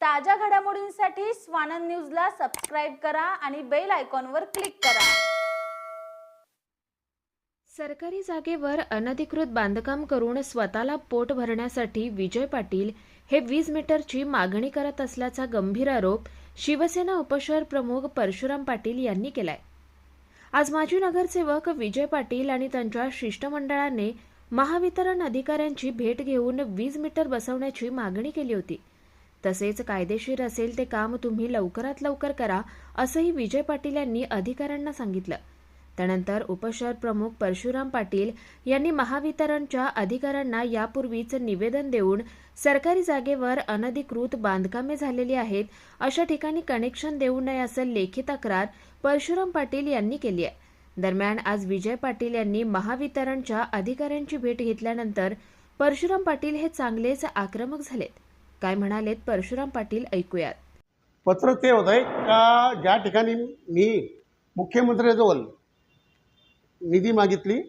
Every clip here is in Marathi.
ताज्या घडामोडींसाठी स्वानंद न्यूजला सबस्क्राईब करा आणि बेल आयकॉनवर क्लिक करा. सरकारी जागेवर अनधिकृत बांधकाम करून स्वतःला पोट भरण्यासाठी विजय पाटील हे वीज मीटरची मागणी करत असल्याचा गंभीर आरोप शिवसेना उपशहर प्रमुख परशुराम पाटील यांनी केलाय. आज माजी नगरसेवक विजय पाटील आणि त्यांच्या शिष्टमंडळाने महावितरण अधिकाऱ्यांची भेट घेऊन वीज मीटर बसवण्याची मागणी केली होती. तसेच कायदेशीर असेल ते काम तुम्ही लवकरात लवकर करा असंही विजय पाटील यांनी अधिकाऱ्यांना सांगितलं. त्यानंतर उपशहर प्रमुख परशुराम पाटील यांनी महावितरणच्या अधिकाऱ्यांना यापूर्वीच निवेदन देऊन सरकारी जागेवर अनधिकृत बांधकामे झालेली आहेत अशा ठिकाणी कनेक्शन देऊ नये असं लेखी तक्रार परशुराम पाटील यांनी केली आहे. दरम्यान आज विजय पाटील यांनी महावितरणच्या अधिकाऱ्यांची भेट घेतल्यानंतर परशुराम पाटील हे चांगलेच आक्रमक झालेत. काय म्हणालेत परशुराम पाटील ऐकूयात. पत्र ते होतं आहे का ज्या ठिकाणी मी मुख्यमंत्र्याजवळ निधी मागितली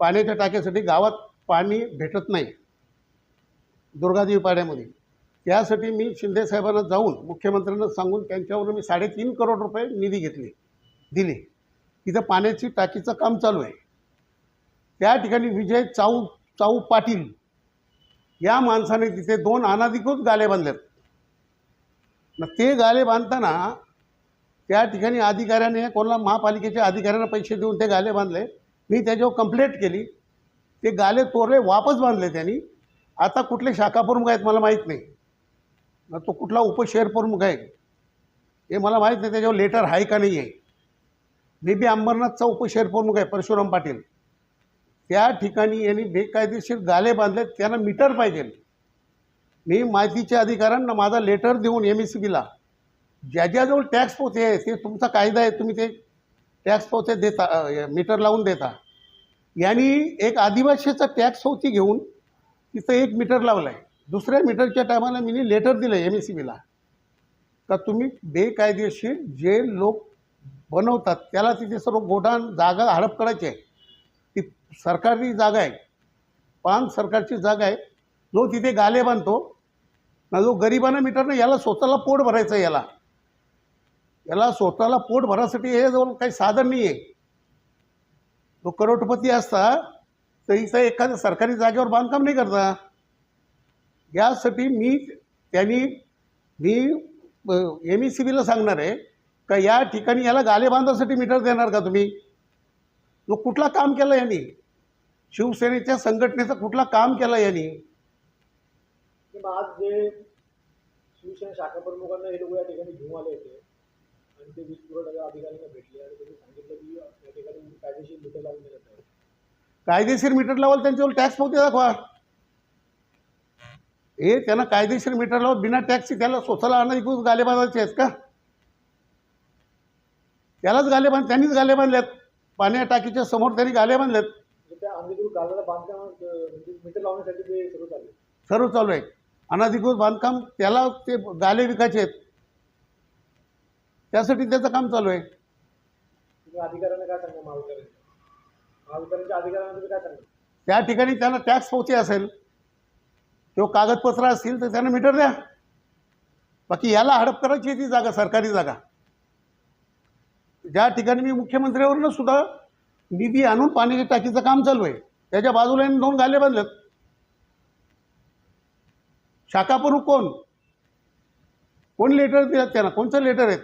पाण्याच्या टाक्यासाठी गावात पाणी भेटत नाही दुर्गादेवी पाड्यामध्ये. त्यासाठी मी शिंदेसाहेबांना जाऊन मुख्यमंत्र्यांना सांगून त्यांच्यावरून मी साडेतीन करोड रुपये निधी घेतली दिली. तिथं पाण्याची टाकीचं काम चालू आहे. त्या ठिकाणी विजय चाऊ चाऊ पाटील या माणसाने तिथे दोन अनाधिकृत गाले बांधलेत. मग ते गाले बांधताना त्या ठिकाणी अधिकाऱ्याने कोणाला महापालिकेच्या अधिकाऱ्यांना पैसे देऊन ते गाले बांधले. मी त्याच्यावर कंप्लेंट केली. ते गाले तोरले वापस बांधले त्यांनी. आता कुठले शाखाप्रमुख आहेत मला माहीत नाही. मग तो कुठला उपशहरप्रमुख आहे. हे मला माहीत नाही त्याच्यावर लेटर आहे का नाही आहे मे बी अंबरनाथचा उपशहरप्रमुख आहे परशुराम पाटील. त्या ठिकाणी यांनी बेकायदेशीर गाले बांधले त्यांना मीटर पाहिजे. मी माहितीच्या अधिकाऱ्यांना माझा लेटर देऊन एम एस सी बीला ज्या ज्याजवळ टॅक्स पोचे आहे ते तुमचा कायदा आहे तुम्ही ते टॅक्स पोचे देता मीटर लावून देता. यांनी एक आदिवासीचा टॅक्स होती घेऊन तिथं एक मीटर लावलं आहे दुसऱ्या मीटरच्या टायमाला मी लेटर दिलं एम एस सी बीला का तुम्ही बेकायदेशीर जे लोक बनवतात त्याला तिथे सर्व गोडाण जागा हडप करायची आहे. सरकारी जागा आहे. पान सरकारची जागा आहे. जो तिथे गाले बांधतो ना जो गरिबांना मीटर याला स्वतःला पोट भरायचं आहे याला. याला स्वतःला पोट भरासाठी हे जवळ काही साधन नाही आहे तो करोडपती असता तर इथं एखाद्या सरकारी जागेवर बांधकाम नाही करता. यासाठी मी त्यांनी मी एम ई सी बीला सांगणार आहे का या ठिकाणी याला गाले बांधासाठी मीटर देणार का तुम्ही? जो कुठला काम केलं यांनी? शिवसेनेच्या संघटनेचं कुठला काम केलं यांनी? आज जे शिवसेना शाखा प्रमुखांना हे लोक या ठिकाणी घेऊन आले होते आणि ते वीज पुरवठा अधिकाऱ्यांना भेटले आणि त्यांनी सांगितलं की या ठिकाणी कायदेशीर मीटर लावून देण्यात आहे कायदेशीर मीटर लावाल त्यांच्यावर टॅक्स पावते दाखवा. हे त्यांना कायदेशीर मीटर लावून बिना टॅक्सची त्याला स्वतःला अनधिकृत गाले बांधायचे आहेत का? त्यालाच गाले बांध त्यांनीच गाले बांधल्यात पाण्या टाकीच्या समोर त्यांनी गाले बांधल्यात म्हणजे सर्व चालू आहे. अनधिकृत बांधकाम त्याला ते गाले विकायचे आहेत. त्यासाठी त्याचं काम चालू आहे. त्या ठिकाणी त्यांना टॅक्स पोहोचे असेल. किंवा कागदपत्र असतील तर त्यांना मीटर द्या. बाकी याला हडप करायची आहे ती जागा सरकारी जागा. ज्या ठिकाणी मी मुख्यमंत्र्यावरनं सुद्धा निधी आणून पाण्याच्या टाकीचं काम चालू आहे. त्याच्या बाजूला दोन गाले बांधलेत. शाखा प्रमुख कोण? कोण लेटर दिलात त्यांना? कोणचं लेटर आहेत?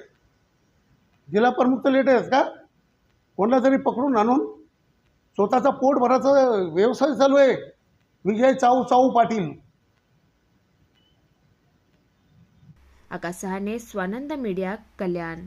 जिल्हा प्रमुखचं लेटर आहेत का? कोणाला तरी पकडून आणून स्वतःचा पोट भराचा व्यवसाय चालू आहे. Vijay Chau Chau Patil. Akash Sahane Swanand media Kalyan.